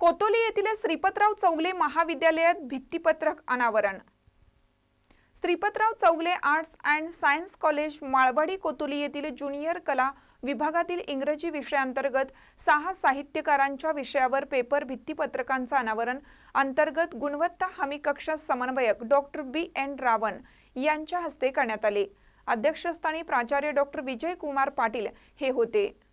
कोतोली येथील श्रीपतराव चौगले महाविद्यालयात भित्तीपत्रक अनावरण. Shripatrao Chougale arts and science college Malwadi Kotoli येथील ज्युनियर कला विभागातील इंग्रजी विषयाअंतर्गत सहा साहित्यकारांच्या विषयावर पेपर भित्तीपत्रकांचं अनावरण. अंतर्गत गुणवत्ता हमी कक्षा समन्वयक डॉक्टर बी. एन. रावण यांच्या हस्ते करण्यात आले. अध्यक्षस्थानी प्राचार्य डॉक्टर विजय कुमार पाटील हे होते.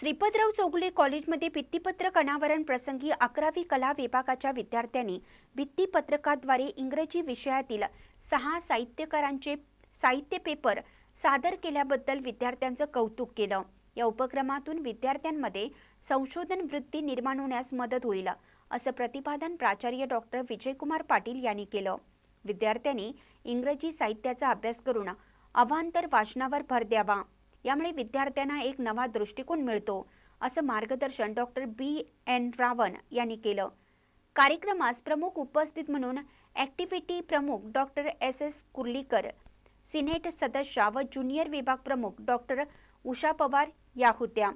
श्रीपतराव चौगुले कॉलेजमध्ये भित्तीपत्रक अनावरण प्रसंगी अकरावी कला विभागाच्या विद्यार्थ्यांनी भित्तीपत्रकाद्वारे इंग्रजी विषयातील सहा साहित्यकारांचे साहित्य पेपर सादर केल्याबद्दल विद्यार्थ्यांचं कौतुक केलं. या उपक्रमातून विद्यार्थ्यांमध्ये संशोधन वृत्ती निर्माण होण्यास मदत होईल असं प्रतिपादन प्राचार्य डॉक्टर विजयकुमार पाटील यांनी केलं. विद्यार्थ्यांनी इंग्रजी साहित्याचा अभ्यास करून अवांतर वाचनावर भर द्यावा. यामुळे विद्यार्थ्यांना एक नवा दृष्टिकोन मिळतो असं मार्गदर्शन डॉक्टर बी. एन. रावण यांनी केलं. कार्यक्रमास प्रमुख उपस्थित म्हणून ॲक्टिव्हिटी प्रमुख doctor S. S. Kurlikar senate सदस्या व ज्युनियर विभाग प्रमुख डॉक्टर उषा पवार या होत्या.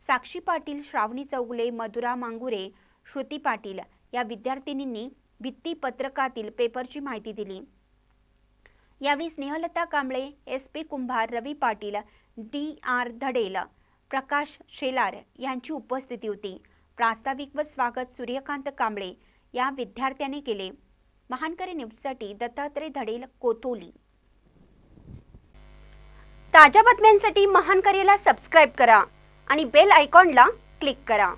साक्षी पाटील श्रावणी चौगुले मधुरा मांगुरे श्रुती पाटील या विद्यार्थिनींनी भित्तीपत्रकातील पेपरची माहिती दिली. यावेळी Snehalata Kamble S. P. Kumbhar Ravi Patil D R Dhadel Prakash Shelar यांची उपस्थिती होती. प्रास्ताविक व स्वागत सूर्यकांत कांबळे या विद्यार्थ्यांनी केले. महानकरी न्यूजसाठी दत्तात्रय धडेल कोथोली ताज्या बातम्यांसाठी महानकरेला सबस्क्राईब करा आणि बेल आयकॉनला क्लिक करा.